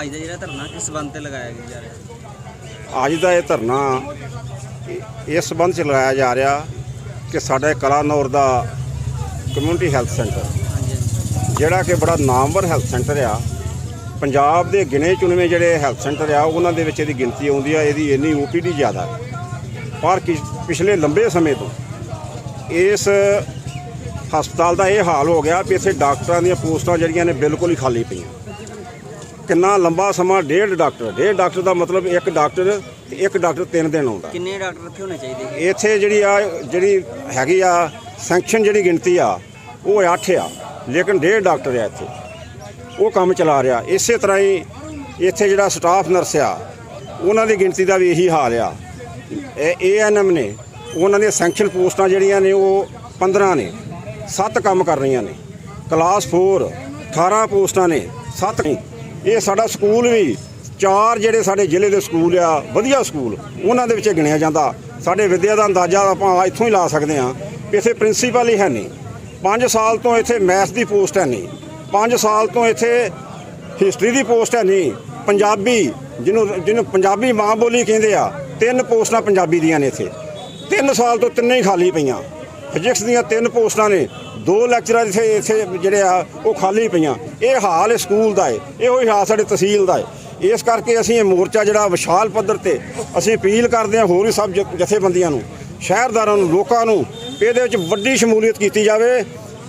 ਅੱਜ ਦਾ ਜਿਹੜਾ ਧਰਨਾ ਕਿਸ ਸੰਬੰਧ ਤੇ ਲਗਾਇਆ ਗਿਆ ਰਿਹਾ? ਅੱਜ ਦਾ ਇਹ ਧਰਨਾ ਇਸ ਸੰਬੰਧ 'ਚ ਲਗਾਇਆ ਜਾ ਰਿਹਾ ਕਿ ਸਾਡਾ ਕਲਾਨੌਰ ਦਾ ਕਮਿਊਨਿਟੀ ਹੈਲਥ ਸੈਂਟਰ ਜਿਹੜਾ ਕਿ ਬੜਾ ਨਾਮਵਰ ਹੈਲਥ ਸੈਂਟਰ ਆ। ਪੰਜਾਬ ਦੇ ਗਿਣੇ ਚੁਣਵੇਂ ਜਿਹੜੇ ਹੈਲਥ ਸੈਂਟਰ ਆ ਉਹਨਾਂ ਦੇ ਵਿੱਚ ਇਹਦੀ ਗਿਣਤੀ ਆਉਂਦੀ ਆ ਇਹਦੀ ਇੰਨੀ ਓਪੀਡੀ ਜ਼ਿਆਦਾ। ਪਰ ਕਿ- ਪਿਛਲੇ ਲੰਬੇ ਸਮੇਂ ਤੋਂ ਇਸ ਹਸਪਤਾਲ ਦਾ ਇਹ ਹਾਲ ਹੋ ਗਿਆ ਵੀ ਇੱਥੇ ਡਾਕਟਰਾਂ ਦੀਆਂ ਪੋਸਟਾਂ ਜਿਹੜੀਆਂ ਨੇ ਬਿਲਕੁਲ ਹੀ ਖਾਲੀ ਪਈਆਂ। ਕਿੰਨਾ ਲੰਬਾ ਸਮਾਂ? ਡੇਢ ਡਾਕਟਰ। ਡੇਢ ਡਾਕਟਰ ਦਾ ਮਤਲਬ ਇੱਕ ਡਾਕਟਰ ਤੇ ਇੱਕ ਡਾਕਟਰ ਤਿੰਨ ਦਿਨ ਆਉਂਦਾ। ਕਿੰਨੇ ਡਾਕਟਰ ਇੱਥੇ ਹੋਣੇ ਚਾਹੀਦੇ? ਇੱਥੇ ਜਿਹੜੀ ਆ ਜਿਹੜੀ ਹੈਗੀ ਆ ਸੈਂਕਸ਼ਨ ਜਿਹੜੀ ਗਿਣਤੀ ਆ ਉਹ 8 ਆ। ਲੇਕਿਨ ਡੇਢ ਡਾਕਟਰ ਆ ਇੱਥੇ। ਉਹ ਕੰਮ ਚਲਾ ਰਿਹਾ। ਇਸੇ ਤਰ੍ਹਾਂ ਹੀ ਇੱਥੇ ਜਿਹੜਾ ਸਟਾਫ ਨਰਸ ਆ ਉਹਨਾਂ ਦੀ ਗਿਣਤੀ ਦਾ ਵੀ ਇਹੀ ਹਾਲ ਆ। ਇਹ ਏਐਨਐਮ ਨੇ ਉਹਨਾਂ ਦੀਆਂ ਸੈਂਕਸ਼ਨ ਪੋਸਟਾਂ ਜਿਹੜੀਆਂ ਨੇ ਉਹ 15 ਨੇ। 7 ਕੰਮ ਕਰ ਰਹੀਆਂ ਨੇ। ਕਲਾਸ 4 18 ਪੋਸਟਾਂ ਨੇ। 7 ਨਹੀਂ ਇਹ ਸਾਡਾ ਸਕੂਲ ਵੀ, ਚਾਰ ਜਿਹੜੇ ਸਾਡੇ ਜ਼ਿਲ੍ਹੇ ਦੇ ਸਕੂਲ ਆ, ਵਧੀਆ ਸਕੂਲ, ਉਹਨਾਂ ਦੇ ਵਿੱਚ ਗਿਣਿਆ ਜਾਂਦਾ। ਸਾਡੇ ਵਿੱਦਿਆ ਦਾ ਅੰਦਾਜ਼ਾ ਆਪਾਂ ਇੱਥੋਂ ਹੀ ਲਾ ਸਕਦੇ ਹਾਂ ਇੱਥੇ ਪ੍ਰਿੰਸੀਪਲ ਹੀ ਹੈ ਨਹੀਂ। 5 ਸਾਲ ਤੋਂ ਇੱਥੇ ਮੈਥ ਦੀ ਪੋਸਟ ਹੈ ਨਹੀਂ। 5 ਸਾਲ ਤੋਂ ਇੱਥੇ ਹਿਸਟਰੀ ਦੀ ਪੋਸਟ ਹੈ ਨਹੀਂ। ਪੰਜਾਬੀ, ਜਿਹਨੂੰ ਜਿਹਨੂੰ ਪੰਜਾਬੀ ਮਾਂ ਬੋਲੀ ਕਹਿੰਦੇ ਆ, ਤਿੰਨ ਪੋਸਟਾਂ ਪੰਜਾਬੀ ਦੀਆਂ ਨੇ ਇੱਥੇ। ਤਿੰਨ ਸਾਲ ਤੋਂ ਤਿੰਨੇ ਹੀ ਖਾਲੀ ਪਈਆਂ। ਫਿਜ਼ਿਕਸ ਦੀਆਂ ਤਿੰਨ ਪੋਸਟਾਂ ਨੇ। ਦੋ ਲੈਕਚਰਰ ਇੱਥੇ ਇੱਥੇ ਜਿਹੜੇ ਆ, ਉਹ ਖਾਲੀ ਪਈਆਂ। ਇਹ ਹਾਲ ਇਸ ਸਕੂਲ ਦਾ ਹੈ ਇਹੋ ਹੀ ਹਾਲ ਸਾਡੇ ਤਹਿਸੀਲ ਦਾ ਹੈ ਇਸ ਕਰਕੇ ਅਸੀਂ ਇਹ ਮੋਰਚਾ ਜਿਹੜਾ ਵਿਸ਼ਾਲ ਪੱਧਰ ਤੇ ਅਸੀਂ ਅਪੀਲ ਕਰਦੇ ਹਾਂ ਹੋਰ ਵੀ ਸਭ ਜ- ਜਥੇਬੰਦੀਆਂ ਨੂੰ, ਸ਼ਹਿਰਦਾਰਾਂ ਨੂੰ, ਲੋਕਾਂ ਨੂੰ ਇਹਦੇ ਵਿੱਚ ਵੱਡੀ ਸ਼ਮੂਲੀਅਤ ਕੀਤੀ ਜਾਵੇ।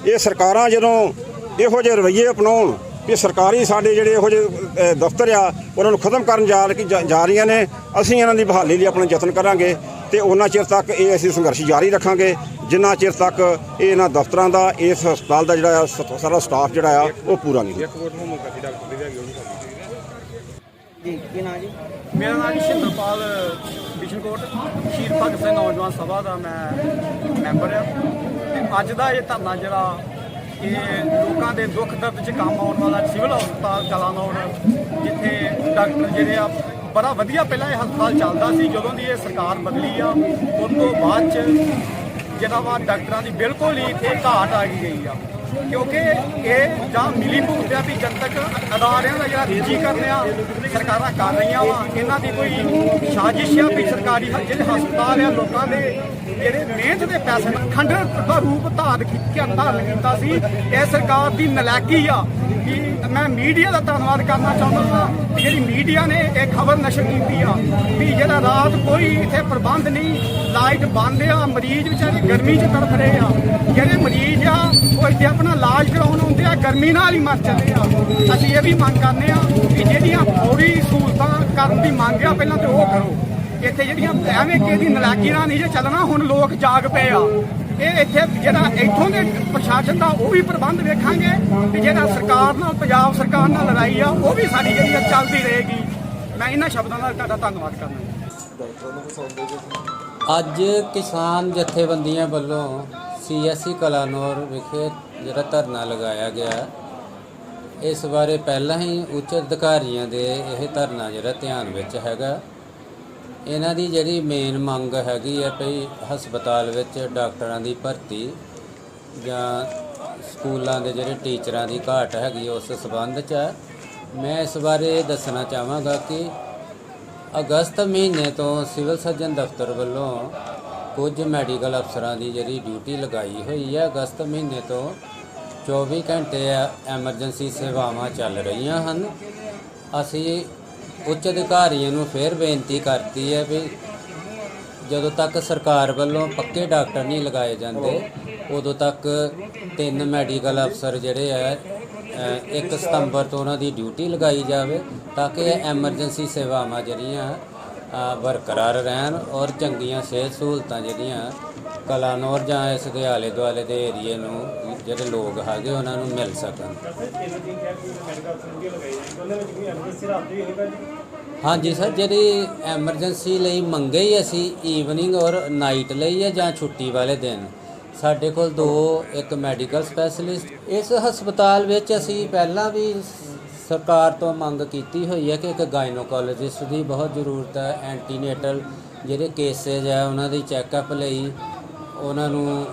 ਇਹ ਸਰਕਾਰਾਂ ਜਦੋਂ ਇਹੋ ਜਿਹੇ ਰਵੱਈਏ ਅਪਣਾਉਣ ਕਿ ਸਰਕਾਰੀ ਸਾਡੇ ਜਿਹੜੇ ਇਹੋ ਜਿਹੇ ਦਫ਼ਤਰ ਆ, ਉਹਨਾਂ ਨੂੰ ਖਤਮ ਕਰਨ ਜਾ ਜਾ- ਜਾ ਰਹੀਆਂ ਨੇ, ਅਸੀਂ ਇਹਨਾਂ ਦੀ ਬਹਾਲੀ ਲਈ ਆਪਣਾ ਯਤਨ ਕਰਾਂਗੇ। ਤੇ ਉਹਨਾਂ ਚਿਰ ਤੱਕ ਇਹ ਅਸੀਂ ਸੰਘਰਸ਼ ਜਾਰੀ ਰੱਖਾਂਗੇ। ਜਿੰਨਾ ਚਿਰ ਤੱਕ ਇਹ ਇਹਨਾਂ ਦਫ਼ਤਰਾਂ ਦਾ ਇਸ ਹਸਪਤਾਲ ਦਾ ਜਿਹੜਾ ਆ, ਸ- ਸਾਰਾ ਸਟਾਫ ਜਿਹੜਾ ਆ ਉਹ ਪੂਰਾ ਨਹੀਂ ਹੁੰਦਾ ਜੀ ਕੀ ਨਾਂ ਜੀ? ਮੇਰਾ ਨਾਮ ਜੀ ਸ਼ਿੰਦਰਪਾਲ ਬਿਸ਼ਨਕੋਟ ਸ਼ਹੀਦ ਭਗਤ ਸਿੰਘ ਨੌਜਵਾਨ ਸਭਾ ਦਾ ਮੈਂ ਮੈਂਬਰ ਆ। ਤੇ ਅੱਜ ਦਾ ਇਹ ਧਰਨਾ ਜਿਹੜਾ ਇਹ ਲੋਕਾਂ ਦੇ ਦੁੱਖ ਦਰਦ 'ਚ ਕੰਮ ਆਉਣ ਵਾਲਾ ਸਿਵਲ ਹਸਪਤਾਲ ਕਲਾਨੌਰ ਜਿੱਥੇ ਡਾਕਟਰ ਜਿਹੜੇ ਆ ਬੜਾ ਵਧੀਆ ਪਹਿਲਾਂ ਇਹ ਹਸਪਤਾਲ ਚੱਲਦਾ ਸੀ, ਜਦੋਂ ਦੀ ਇਹ ਸਰਕਾਰ ਬਦਲੀ ਆ ਉਸ ਤੋਂ ਬਾਅਦ 'ਚ ਜਿਹੜਾ ਵਾ ਡਾਕਟਰਾਂ ਦੀ ਬਿਲਕੁਲ ਹੀ ਇੱਥੇ ਘਾਟ ਆ ਗਈ ਗਈ ਆ। ਕਿਉਂਕਿ ਇਹ ਜਾਂ ਮਿਲੀ ਭੁਗਤ ਆ ਵੀ ਜਨਤਕ ਅਦਾਰਿਆਂ ਦਾ ਜਿਹੜਾ ਨਿੱਜੀ ਆ, ਸਰਕਾਰਾਂ ਕਰ ਰਹੀਆਂ ਵਾ, ਇਹਨਾਂ ਦੀ ਕੋਈ ਸਾਜ਼ਿਸ਼ ਆ ਵੀ ਸਰਕਾਰੀ ਜਿਹੜੇ ਹਸਪਤਾਲ ਆ, ਲੋਕਾਂ ਦੇ ਜਿਹੜੇ ਮਿਹਨਤ ਦੇ ਪੈਸੇ ਖੰਡਰ ਦਾ ਰੂਪ ਧਾਰ ਕੀਤਾ ਧਾਰਨ ਕੀਤਾ ਸੀ। ਇਹ ਸਰਕਾਰ ਦੀ ਨਲਾਇਕੀ ਆ ਕਿ ਮੈਂ ਮੀਡੀਆ ਦਾ ਧੰਨਵਾਦ ਕਰਨਾ ਚਾਹੁੰਦਾ ਹਾਂ ਜਿਹੜੀ ਮੀਡੀਆ ਨੇ ਇਹ ਖਬਰ ਨਸ਼ਰ ਕੀਤੀ ਆ ਵੀ ਜਿਹੜਾ ਰਾਤ ਕੋਈ ਇੱਥੇ ਪ੍ਰਬੰਧ ਨਹੀਂ, ਲਾਈਟ ਬੰਦ ਆ, ਮਰੀਜ਼ ਵਿਚਾਰੇ ਗਰਮੀ 'ਚ ਤੜਫ ਰਹੇ ਆ। ਜਿਹੜੇ ਮਰੀਜ਼ ਆ ਉਹ ਇੱਥੇ ਆਪਣਾ ਇਲਾਜ ਕਰਾਉਣ ਆਉਂਦੇ ਆ, ਗਰਮੀ ਨਾਲ ਹੀ ਮਰ ਚੱਲੇ ਆ। ਅਸੀਂ ਇਹ ਵੀ ਮੰਗ ਕਰਨੇ ਆ ਕਿ ਜਿਹੜੀਆਂ ਫੌਰੀ ਸਹੂਲਤਾਂ ਕਰਨ ਦੀ ਮੰਗ ਆ, ਪਹਿਲਾਂ ਤੇ ਉਹ ਕਰੋ। ਇੱਥੇ ਜਿਹੜੀਆਂ ਐਵੇਂ ਕਿਸੇ ਦੀ ਨਲਾਇਕੀ ਨਾਲ ਨਹੀਂ ਜੇ ਚੱਲਣਾ, ਹੁਣ ਲੋਕ ਜਾਗ ਪਏ ਆ। ਇਹ ਇੱਥੇ ਜਿਹੜਾ ਇੱਥੋਂ ਦੇ ਪ੍ਰਸ਼ਾਸਨ ਦਾ ਉਹ ਵੀ ਪ੍ਰਬੰਧ ਵੇਖਾਂਗੇ ਤੇ ਜਿਹੜਾ ਸਰਕਾਰ ਨਾਲ, ਪੰਜਾਬ ਸਰਕਾਰ ਨਾਲ ਲੜਾਈ ਆ, ਉਹ ਵੀ ਸਾਡੀ ਜਿਹੜੀ ਚੱਲਦੀ ਰਹੇਗੀ। ਮੈਂ ਇਹਨਾਂ ਸ਼ਬਦਾਂ ਨਾਲ ਤੁਹਾਡਾ ਧੰਨਵਾਦ ਕਰਨਾ ਅੱਜ ਕਿਸਾਨ ਜਥੇਬੰਦੀਆਂ ਵੱਲੋਂ ਸੀਐਸਸੀ ਕਲਾਨੌਰ ਵਿਖੇ ਜਿਹੜਾ ਧਰਨਾ ਲਗਾਇਆ ਗਿਆ ਇਸ ਬਾਰੇ ਪਹਿਲਾਂ ਹੀ ਉੱਚ ਅਧਿਕਾਰੀਆਂ ਦੇ ਇਹ ਧਰਨਾ ਜਿਹੜਾ ਧਿਆਨ ਵਿੱਚ ਹੈਗਾ ਇਹਨਾਂ ਦੀ ਜਿਹੜੀ ਮੇਨ ਮੰਗ ਹੈਗੀ ਹੈ ਭਈ ਹਸਪਤਾਲ ਵਿੱਚ ਡਾਕਟਰਾਂ ਦੀ ਭਰਤੀ ਜਾਂ ਸਕੂਲਾਂ ਦੇ ਜਿਹੜੇ ਟੀਚਰਾਂ ਦੀ ਘਾਟ ਹੈਗੀ ਉਸ ਸਬੰਧ 'ਚ ਹੈ। ਮੈਂ ਇਸ ਬਾਰੇ ਦੱਸਣਾ ਚਾਹਾਂਗਾ ਕਿ ਅਗਸਤ ਮਹੀਨੇ ਤੋਂ ਸਿਵਲ ਸਰਜਨ ਦਫ਼ਤਰ ਵੱਲੋਂ ਕੁਝ ਮੈਡੀਕਲ ਅਫਸਰਾਂ ਦੀ ਜਿਹੜੀ ਡਿਊਟੀ ਲਗਾਈ ਹੋਈ ਹੈ, ਅਗਸਤ ਮਹੀਨੇ ਤੋਂ 24 ਘੰਟੇ ਐਮਰਜੈਂਸੀ ਸੇਵਾਵਾਂ ਚੱਲ ਰਹੀਆਂ ਹਨ। ਅਸੀਂ ਉੱਚ ਅਧਿਕਾਰੀਆਂ ਨੂੰ ਫਿਰ ਬੇਨਤੀ ਕਰਤੀ ਹੈ ਵੀ ਜਦੋਂ ਤੱਕ ਸਰਕਾਰ ਵੱਲੋਂ ਪੱਕੇ ਡਾਕਟਰ ਨਹੀਂ ਲਗਾਏ ਜਾਂਦੇ, ਉਦੋਂ ਤੱਕ ਤਿੰਨ ਮੈਡੀਕਲ ਅਫਸਰ ਜਿਹੜੇ ਆ 1 ਸਤੰਬਰ ਤੋਂ ਉਹਨਾਂ ਦੀ ਡਿਊਟੀ ਲਗਾਈ ਜਾਵੇ ਤਾਂ ਕਿ ਇਹ ਐਮਰਜੈਂਸੀ ਸੇਵਾਵਾਂ ਜਿਹੜੀਆਂ ਬਰਕਰਾਰ ਰਹਿਣ ਔਰ ਚੰਗੀਆਂ ਸਿਹਤ ਸਹੂਲਤਾਂ ਜਿਹੜੀਆਂ ਕਲਾਨੌਰ ਜਾਂ ਇਸ ਦੇ ਆਲੇ ਦੁਆਲੇ ਦੇ ਏਰੀਏ ਨੂੰ ਜਿਹੜੇ ਲੋਕ ਹੈਗੇ ਉਹਨਾਂ ਨੂੰ ਮਿਲ ਸਕਣ। ਹਾਂਜੀ ਸਰ, ਜਿਹੜੀ ਐਮਰਜੈਂਸੀ ਲਈ ਮੰਗੇ ਹੀ ਅਸੀਂ ਈਵਨਿੰਗ ਔਰ ਨਾਈਟ ਲਈ ਹੈ ਜਾਂ ਛੁੱਟੀ ਵਾਲੇ ਦਿਨ? ਸਾਡੇ ਕੋਲ ਦੋ, ਇੱਕ ਮੈਡੀਕਲ ਸਪੈਸ਼ਲਿਸਟ ਇਸ ਹਸਪਤਾਲ ਵਿੱਚ ਅਸੀਂ ਪਹਿਲਾਂ ਵੀ ਸਰਕਾਰ ਤੋਂ ਮੰਗ ਕੀਤੀ ਹੋਈ ਹੈ ਕਿ ਇੱਕ ਗਾਇਨੋਕੋਲੋਜਿਸਟ ਦੀ ਬਹੁਤ ਜ਼ਰੂਰਤ ਹੈ ਐਂਟੀਨੇਟਲ ਜਿਹੜੇ ਕੇਸਿਸ ਹੈ, ਉਹਨਾਂ ਦੀ ਚੈੱਕਅਪ ਲਈ ਉਹਨਾਂ ਨੂੰ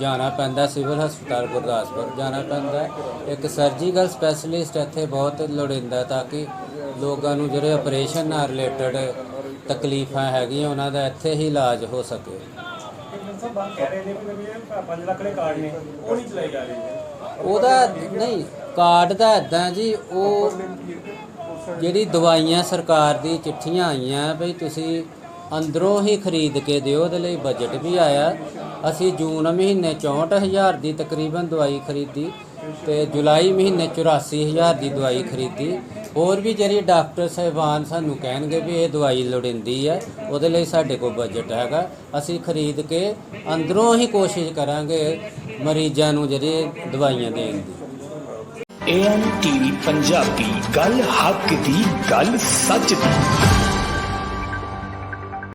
ਜਾਣਾ ਪੈਂਦਾ ਸਿਵਲ ਹਸਪਤਾਲ ਗੁਰਦਾਸਪੁਰ ਜਾਣਾ ਪੈਂਦਾ ਇੱਕ ਸਰਜੀਕਲ ਸਪੈਸ਼ਲਿਸਟ ਇੱਥੇ ਬਹੁਤ ਲੋੜੀਂਦਾ ਤਾਂ ਕਿ ਲੋਕਾਂ ਨੂੰ ਜਿਹੜੇ ਆਪਰੇਸ਼ਨ ਨਾਲ ਰਿਲੇਟਡ ਤਕਲੀਫਾਂ ਹੈਗੀਆਂ, ਉਹਨਾਂ ਦਾ ਇੱਥੇ ਹੀ ਇਲਾਜ ਹੋ ਸਕੇ। ਉਹਦਾ ਨਹੀਂ, ਕਾਰਡ ਦਾ ਇਦਾਂ ਜੀ, ਉਹ ਜਿਹੜੀ ਦਵਾਈਆਂ ਸਰਕਾਰ ਦੀ ਚਿੱਠੀਆਂ ਆਈਆਂ ਬਈ ਤੁਸੀਂ ਅੰਦਰੋਂ ਹੀ ਖਰੀਦ ਕੇ ਦਿਓ, ਉਹਦੇ ਲਈ ਬਜਟ ਵੀ ਆਇਆ। ਅਸੀਂ ਜੂਨ ਮਹੀਨੇ 64000 ਦੀ ਤਕਰੀਬਨ ਦਵਾਈ ਖਰੀਦੀ ਤੇ ਜੁਲਾਈ ਮਹੀਨੇ 84000 ਦੀ ਦਵਾਈ ਖਰੀਦੀ। ਹੋਰ ਵੀ ਜਿਹੜੀ ਡਾਕਟਰ ਸਾਹਿਬਾਨ ਸਾਨੂੰ ਕਹਿਣਗੇ ਵੀ ਇਹ ਦਵਾਈ ਲੋੜੀਂਦੀ ਹੈ ਉਹਦੇ ਲਈ ਸਾਡੇ ਕੋਲ ਬਜਟ ਹੈਗਾ। ਅਸੀਂ ਖਰੀਦ ਕੇ ਅੰਦਰੋਂ ਹੀ ਕੋਸ਼ਿਸ਼ ਕਰਾਂਗੇ ਮਰੀਜ਼ਾਂ ਨੂੰ ਜਿਹੜੇ ਦਵਾਈਆਂ ਦੇਣ ਦੀ। ਏਐਨ ਟੀਵੀ ਪੰਜਾਬੀ, ਗੱਲ ਹੱਕ ਦੀ, ਗੱਲ ਸੱਚ ਦੀ।